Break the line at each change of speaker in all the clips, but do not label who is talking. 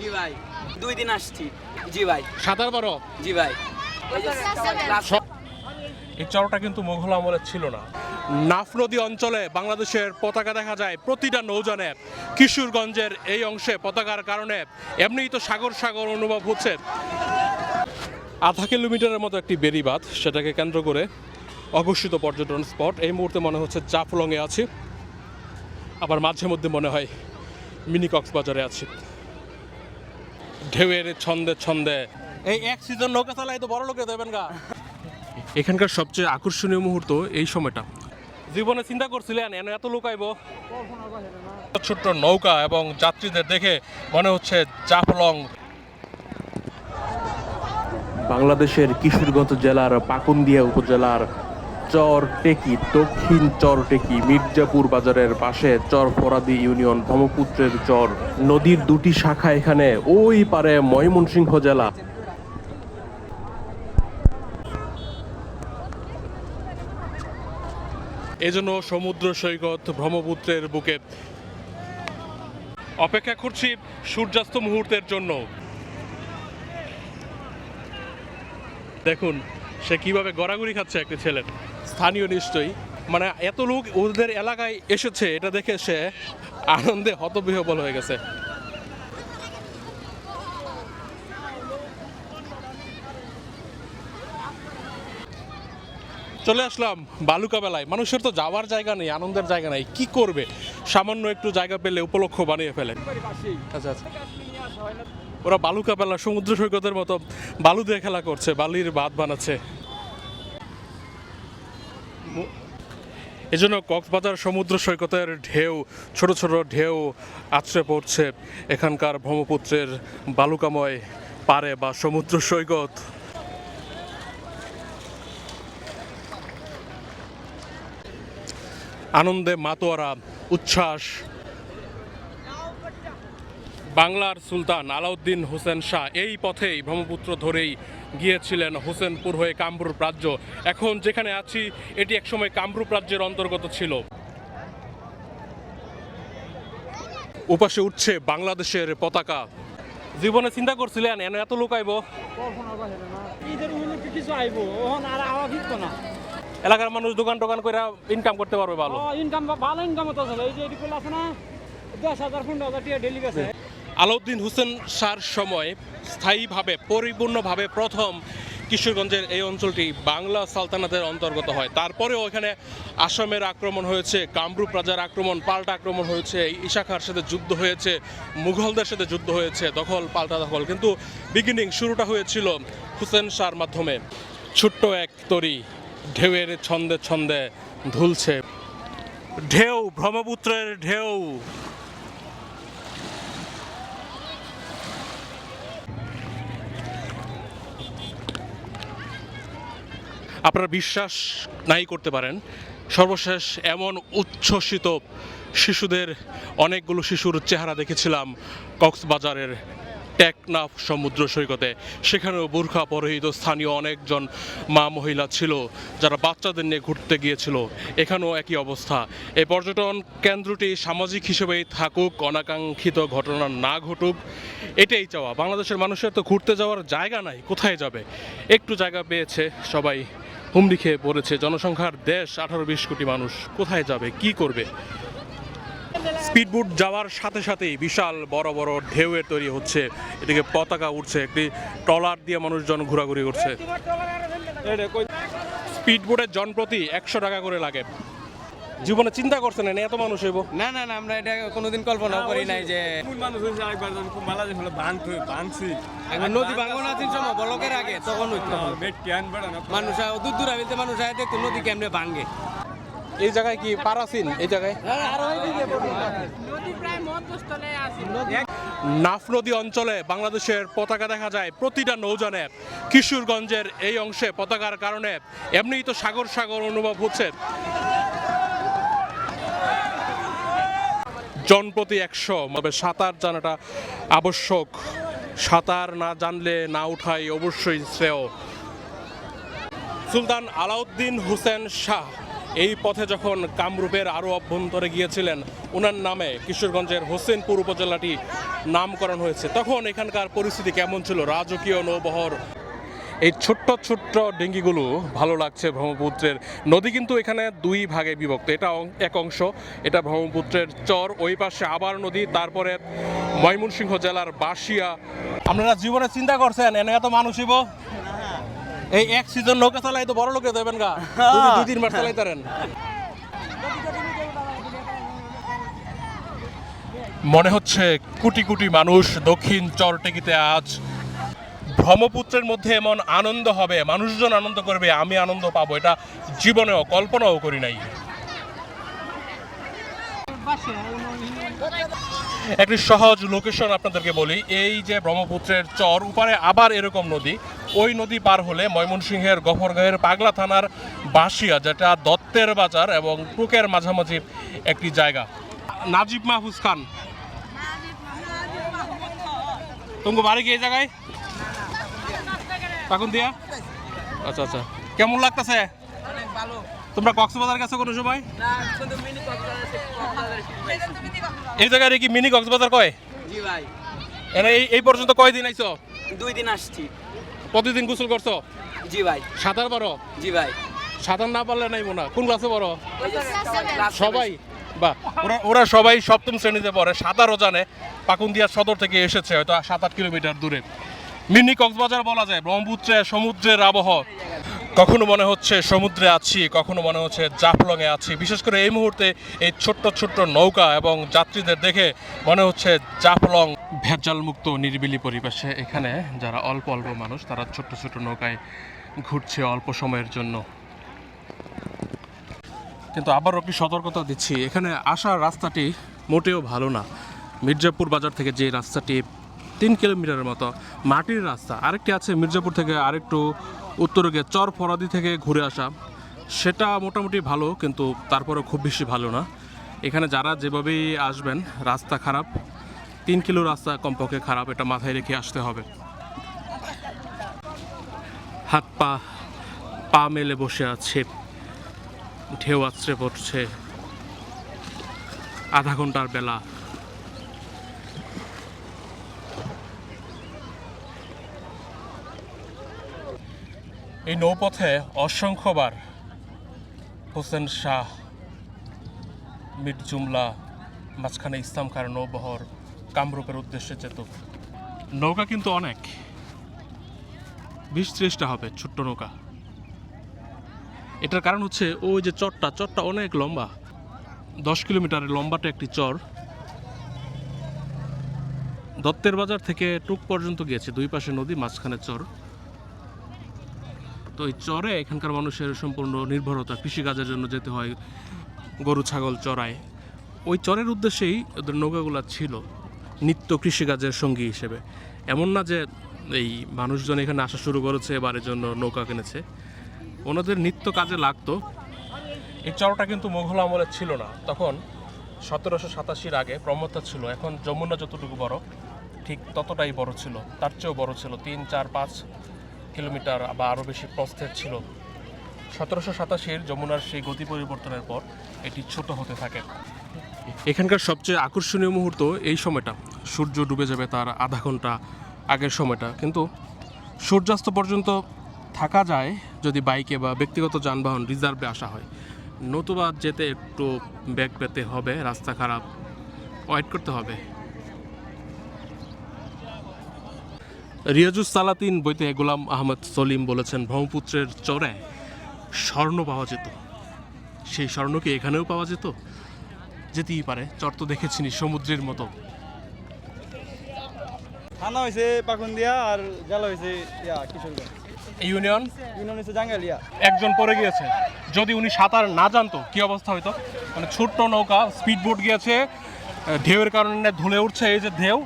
জি ভাই। দুই দিন আসছি। জি ভাই।
সাঁতার পারো?
জি ভাই।
এই চরটা কিন্তু মোঘল আমলের ছিল না। নাফ নদী অঞ্চলে বাংলাদেশের পতাকা দেখা যায় প্রতিটা নৌজানে কিশোরগঞ্জের এই অংশে পতাকার কারণে এমনিই তো সাগর সাগর অনুভব হচ্ছে। আধা কিলোমিটারের মতো একটি বেরিবাঁধ সেটাকে কেন্দ্র করে অঘোষিত পর্যটন স্পট। এই মুহূর্তে মনে হচ্ছে জাফলংয়ে আছি। আবার মাঝে মধ্যে মনে হয় মিনি কক্সবাজারে আছি। ঢেউয়ের ছন্দে ছন্দে। এই এক সিজন নৌকা চালাই তো বড় লোকে দেবেন গা। এখানকার সবচেয়ে আকর্ষণীয় মুহূর্ত এই সময়টা। জীবনে চিন্তা করছিলেন এনে এত লোক আইব? ছোট্ট নৌকা এবং যাত্রীদের দেখে মনে হচ্ছে জাফলং।
বাংলাদেশের কিশোরগঞ্জ জেলার পাকুন্দিয়া উপজেলার চর টেকি, দক্ষিণ চর টেকি, মির্জাপুর বাজারের পাশে চর ফরাদি ইউনিয়ন, ব্রহ্মপুত্রের চর। নদীর দুটি শাখা এখানে, ওই পারে ময়মনসিংহ জেলা।
এজন্য সমুদ্র সৈকত ব্রহ্মপুত্রের বুকে। অপেক্ষা করছি সূর্যাস্ত মুহূর্তের জন্য। দেখুন, সে কীভাবে গড়াগড়ি খাচ্ছে একটা ছেলের। স্থানীয় নিশ্চয়ই। মানে এত লোক ওদের এলাকায় এসেছে, এটা দেখে সে আনন্দে হতবিহবল হয়ে গেছে। চলে আসলাম বালুকা বেলায় মানুষের তো যাওয়ার জায়গা নেই, আনন্দের জায়গা নেই। কি করবে? সামান্য একটু জায়গা পেলে উপলক্ষ বানিয়ে ফেলে। আচ্ছা আচ্ছা। ওরা বালুকা বেলা সমুদ্র সৈকতের মতো বালু দিয়ে খেলা করছে, বালির বাঁধ বানাচ্ছে। এজন্য কক্সবাজার সমুদ্র সৈকতের ঢেউ, ছোট ছোট ঢেউ আছড়ে পড়ছে। এখানকার ব্রহ্মপুত্রের বালুকাময় পারে বা সমুদ্র সৈকত। আনন্দে মাতোয়ারা, উচ্ছ্বাস। বাংলার সুলতান আলাউদ্দিন হোসেন শাহ এই পথেই ব্রহ্মপুত্র ধরেই গিয়েছিলেন হোসেনপুর হয়ে কামরূপ রাজ্য। এখন যেখানে আছি এটি একসময় কামরূপ রাজ্যের অন্তর্গত ছিল। উপাসে উঠছে বাংলাদেশের পতাকা। জীবনে চিন্তা করছিলেন এনে এত লোক আইব?
ঈদের উপলক্ষে কিছু আইব ওহন আর আওয়া ফিরতো না
এলাকার মানুষ দোকান টোকান করে ইনকাম করতে পারবে ভালো।
ইনকাম ভালো ইনকাম হতো এই যে এটি করলে আছে না দশ হাজার পনেরো হাজার টাকা ডেলি গেছে
আলাউদ্দিন হোসেন শাহর সময় স্থায়ীভাবে, পরিপূর্ণভাবে প্রথম কিশোরগঞ্জের এই অঞ্চলটি বাংলা সালতানাতের অন্তর্গত হয়। তারপরেও এখানে আসামের আক্রমণ হয়েছে, কামরূপ রাজার আক্রমণ, পাল্টা আক্রমণ হয়েছে ঈশা খার সাথে যুদ্ধ হয়েছে, মুঘলদের সাথে যুদ্ধ হয়েছে, দখল, পাল্টা দখল। কিন্তু বিগিনিং শুরুটা হয়েছিল হুসেন শাহর মাধ্যমে। ছোট্ট এক তরি ঢেউয়ের ছন্দে ছন্দে ধুলছে। ঢেউ, ব্রহ্মপুত্রের ঢেউ। আপনারা বিশ্বাস নাই করতে পারেন। সর্বশেষ এমন উচ্ছ্বসিত শিশুদের অনেকগুলো শিশুর চেহারা দেখেছিলাম কক্সবাজারের টেকনাফ সমুদ্র সৈকতে। সেখানেও বোরখা পরিহিত স্থানীয় অনেকজন মা মহিলা ছিল, যারা বাচ্চাদের নিয়ে ঘুরতে গিয়েছিল। এখানেও একই অবস্থা। এই পর্যটন কেন্দ্রটি সামাজিক হিসেবেই থাকুক, অনাকাঙ্ক্ষিত ঘটনা না ঘটুক, এটাই চাওয়া। বাংলাদেশের মানুষের তো ঘুরতে যাওয়ার জায়গা নাই, কোথায় যাবে? একটু জায়গা পেয়েছে সবাই। হুমড়ি খেয়ে পড়েছে জনসংখ্যার দেশ, আঠারো বিশ কোটি মানুষ। কোথায় যাবে, কি করবে? স্পিডবোট যাওয়ার সাথে সাথেই বিশাল বড় বড় ঢেউয়ের তৈরি হচ্ছে। এদিকে পতাকা উঠছে একটি ট্রলার দিয়ে মানুষজন ঘোরাঘুরি করছে। স্পিডবোটের জনপ্রতি একশো টাকা করে লাগে। জীবনে চিন্তা করছেন না এত মানুষ হইব।
না না না আমরা এটা কোনোদিন কল্পনা করি নাই যে
মানুষ হয়েছে আরেকবার যখন খুব বাংলাদেশ হলো বাঁধতে বাঁধছি
একবার নদী ভাঙন আছে সময় বলকের আগে তখন হইতো।
বেট ক্যান বেড়া না
মানুষ আয়- দূর দূর আবিলতে মানুষ আয় দেখতো নদী কেমনে ভাঙে।
এই জায়গায় কি পারাসিন? এই জায়গায়? নাফ নদী অঞ্চলে বাংলাদেশের পতাকা দেখা যায় প্রতিটা নৌজানে কিশোরগঞ্জের এই অংশে পতাকার কারণে এমনিই তো সাগর সাগর অনুভব হচ্ছে। জনপ্রতি একশো তবে সাঁতার জানাটা আবশ্যক। সাঁতার না জানলে না উঠাই অবশ্যই শ্রেয়। সুলতান আলাউদ্দিন হোসেন শাহ এই পথে যখন কামরূপের আরও অভ্যন্তরে গিয়েছিলেন ওনার নামে কিশোরগঞ্জের হোসেনপুর উপজেলাটি নামকরণ হয়েছে। তখন এখানকার পরিস্থিতি কেমন ছিল? রাজকীয় নৌবহর এই ছোট্ট ছোট্ট ডেঙ্গিগুলো ভালো লাগছে ব্রহ্মপুত্রের নদী কিন্তু এখানে দুই ভাগে বিভক্ত। এটা এক অংশ, এটা ব্রহ্মপুত্রের চর, ওই পাশে আবার নদী, তারপরে ময়মনসিংহ জেলার বাসিয়া আপনারা জীবনে চিন্তা করছেন, এনে এত মানুষ হইব? এই এক সিজন নৌকা চালাই তো বড় লোকে দেবেন গা। দুই- দুই তিনবার চালাই তারেন মনে হচ্ছে কোটি কোটি মানুষ দক্ষিণ চরটেকিতে আজ ব্রহ্মপুত্রের মধ্যে এমন আনন্দ হবে মানুষজন আনন্দ করবে আমি আনন্দ পাবো এটা জীবনেও কল্পনাও করি নাই। একটি সহজ লোকেশন আপনাদেরকে বলি এই যে ব্রহ্মপুত্রের চর উপারে আবার এরকম নদী ওই নদী পার হলে ময়মনসিংহের গফরগাঁয়ের পাগলা থানার বাসিয়া যেটা দত্তের বাজার এবং টুকের মাঝামাঝি একটি জায়গা। নাজিব মাহফুজ খান। তোমাকে বাড়ি কি এই জায়গায়? তখন দিয়া? আচ্ছা আচ্ছা। কেমন লাগতেছে? তোমরা কক্সবাজার গেছো কোনো সময়? এই জায়গায় কি মিনি কক্সবাজার কয়? এই এই পর্যন্ত কয়দিন আইছো?
দুই দিন আসছি।
প্রতিদিন গোসল করছ?
জি ভাই।
সাঁতার পারো?
জি ভাই।
সাঁতার না পারলে নাই না কোন ক্লাসে পড়ো? সবাই? বা ওরা ওরা সবাই সপ্তম শ্রেণীতে পড়ে সাঁতারও জানে। পাকুন্দিয়া সদর থেকে এসেছে হয়তো সাত আট কিলোমিটার দূরে। মিনি কক্সবাজার বলা যায়, ব্রহ্মপুত্রে সমুদ্রের আবহাওয়া কখনো মনে হচ্ছে সমুদ্রে আছি, কখনো মনে হচ্ছে জাফলংয়ে আছি। বিশেষ করে এই মুহূর্তে এই ছোট্ট ছোট্ট নৌকা এবং যাত্রীদের দেখে মনে হচ্ছে জাফলং ভেজাল মুক্ত নিরিবিলি পরিবেশে। এখানে যারা অল্প অল্প মানুষ, তারা ছোট্ট ছোট্ট নৌকায় ঘুরছে অল্প সময়ের জন্য। কিন্তু আবারও একটি সতর্কতা দিচ্ছি, এখানে আসার রাস্তাটি মোটেও ভালো না। মির্জাপুর বাজার থেকে যে রাস্তাটি তিন কিলোমিটারের মতো মাটির রাস্তা। আরেকটি আছে মির্জাপুর থেকে আরেকটু উত্তরে চর ফরাদি থেকে ঘুরে আসা। সেটা মোটামুটি ভালো, কিন্তু তারপরেও খুব বেশি ভালো না। এখানে যারা যেভাবেই আসবেন, রাস্তা খারাপ, তিন কিলো রাস্তা কমপক্ষে খারাপ, এটা মাথায় রেখে আসতে হবে। হাত পা পা মেলে বসে আছে, ঢেউ আছড়ে পড়ছে। আধা ঘণ্টার বেলা এই নৌপথে অসংখ্যবার হোসেন শাহ মির জুমলা, মাঝখানে ইসলাম খার নৌবহর কামরূপের উদ্দেশ্যে যেত। নৌকা কিন্তু অনেক। বিশ ত্রিশটা হবে, ছোট্ট নৌকা। এটার কারণ হচ্ছে ওই যে চরটা চরটা অনেক লম্বা। দশ কিলোমিটারের লম্বাটা একটি চর। দত্তের বাজার থেকে টুক পর্যন্ত গিয়েছে, দুই পাশে নদী, মাঝখানে চর। তো এই চরে এখানকার মানুষের সম্পূর্ণ নির্ভরতা কৃষিকাজের জন্য যেতে হয়, গরু, ছাগল চড়ায় ওই চরের উদ্দেশ্যেই ওদের নৌকাগুলা ছিল নিত্য কৃষিকাজের সঙ্গী হিসেবে। এমন না যে এই মানুষজন এখানে আসা শুরু করেছে এবারের জন্য নৌকা কিনেছে। ওনাদের নিত্য কাজে লাগতো। এই চরটা কিন্তু মোঘল আমলে ছিল না। তখন সতেরোশো সাতাশির আগে ব্রহ্মতা ছিল। এখন যমুনা যতটুকু বড়, ঠিক ততটাই বড় ছিল, তার চেয়েও বড় ছিল। তিন, চার, পাঁচ কিলোমিটার বা আরও বেশি প্রস্থের ছিল। সতেরোশো সাতাশির যমুনার সেই গতি পরিবর্তনের পর এটি ছোট হতে থাকে। এখানকার সবচেয়ে আকর্ষণীয় মুহূর্ত এই সময়টা। সূর্য ডুবে যাবে তার আধা ঘণ্টা আগের সময়টা। কিন্তু সূর্যাস্ত পর্যন্ত থাকা যায় যদি বাইকে বা ব্যক্তিগত যানবাহন রিজার্ভে আসা হয়। নতুবা যেতে একটু ব্যাগ পেতে হবে, রাস্তা খারাপ ওয়েট করতে হবে। রিয়াজুস সালাতিন বইতে গোলাম আহমদ সলিম বলেছেন ব্রহ্মপুত্রের চরে স্বর্ণ পাওয়া যেত। সেই স্বর্ণ কি এখানেও পাওয়া যেত? যেতেই পারে চর তো দেখেছিনি সমুদ্রের মতো।
থানা হয়েছে পাকুন্দিয়া আর জেলা হয়েছে ইয়া কিশোরগঞ্জ।
ইউনিয়ন?
ইউনিয়ন হয়েছে জাঙ্গালিয়া।
একজন পড়ে গিয়েছে। যদি উনি সাঁতার না জানতো কি অবস্থা হইতো? মানে ছোট্ট নৌকা স্পিড বোট গিয়েছে ঢেউয়ের কারণে ধুলে উঠছে এই যে ঢেউ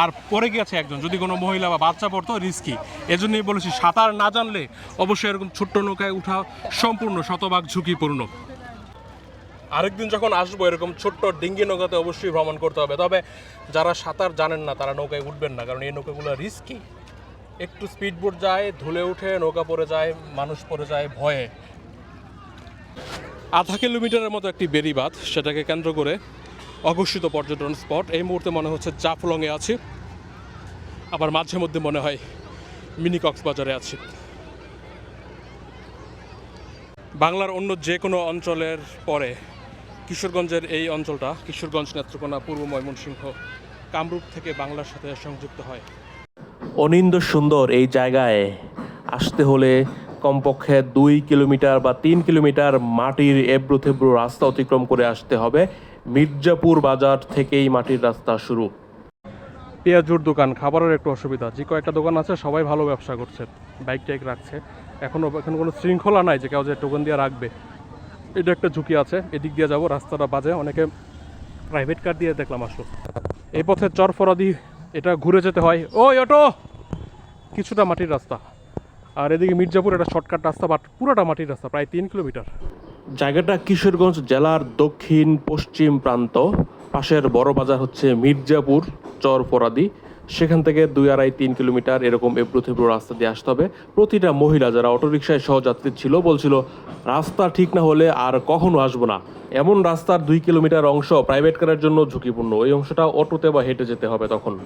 আর পড়ে গিয়েছে একজন। যদি কোনো মহিলা বা বাচ্চা পড়তো রিস্কি এজন্যই বলেছি, সাঁতার না জানলে অবশ্যই এরকম ছোট্ট নৌকায় উঠা সম্পূর্ণ শতভাগ ঝুঁকিপূর্ণ। আরেকদিন যখন আসব, এরকম ছোট্ট ডিঙ্গি নৌকাতে অবশ্যই ভ্রমণ করতে হবে। তবে যারা সাঁতার জানেন না, তারা নৌকায় উঠবেন না, কারণ এই নৌকাগুলো রিস্কি একটু স্পিড বোট যায়, ধুলে উঠে নৌকা পড়ে যায়, মানুষ পড়ে যায় ভয়ে। আধা কিলোমিটারের মতো একটি বেরিবাঁধ সেটাকে কেন্দ্র করে অঘোষিত পর্যটন স্পট। এই মুহূর্তে মনে হচ্ছে জাফলংয়ে আছি। আবার মাঝে মধ্যে মনে হয় মিনি কক্সবাজারে আছি। বাংলার অন্য যে কোনো অঞ্চলের পরে কিশোরগঞ্জের এই অঞ্চলটা, কিশোরগঞ্জ নেত্রকোনা, পূর্ব ময়মনসিংহ, কামরূপ থেকে বাংলার সাথে সংযুক্ত হয়।
অনিন্দ সুন্দর এই জায়গায় আসতে হলে কমপক্ষে দুই কিলোমিটার বা তিন কিলোমিটার মাটির এবড়ো থেব্রো রাস্তা অতিক্রম করে আসতে হবে। মির্জাপুর বাজার থেকেই মাটির রাস্তা শুরু।
পেঁয়াজুর দোকান, খাবারের একটু অসুবিধা। যে কয়েকটা দোকান আছে, সবাই ভালো ব্যবসা করছে, বাইক টাইক রাখছে। এখনও এখন কোনো শৃঙ্খলা নাই যে কেউ যে টোকন দিয়ে রাখবে। এটা একটা ঝুঁকি আছে, এদিক দিয়ে যাব, রাস্তাটা বাজে, অনেকে প্রাইভেট কার দিয়ে দেখলাম আসলো। এই পথে চরফরাদি এটা ঘুরে যেতে হয়। ওই অটো! কিছুটা মাটির রাস্তা। আর এদিকে মির্জাপুর, একটা শর্টকাট রাস্তা, বাট পুরোটা মাটির রাস্তা, প্রায় তিন কিলোমিটার।
জায়গাটা কিশোরগঞ্জ জেলার দক্ষিণ পশ্চিম প্রান্ত। পাশের বড় বাজার হচ্ছে মির্জাপুর, চর ফরাদি। সেখান থেকে দুই আড়াই তিন কিলোমিটার এরকম এবড়ো থেবড়ো রাস্তা দিয়ে আসতে হবে। প্রতিটা মহিলা যারা অটোরিকশায় সহযাত্রী ছিল, বলছিল, রাস্তা ঠিক না হলে আর কখনো আসব না। এমন রাস্তার দুই কিলোমিটার অংশ প্রাইভেট কারের জন্য ঝুঁকিপূর্ণ। ওই অংশটা অটোতে বা হেঁটে যেতে হবে তখন।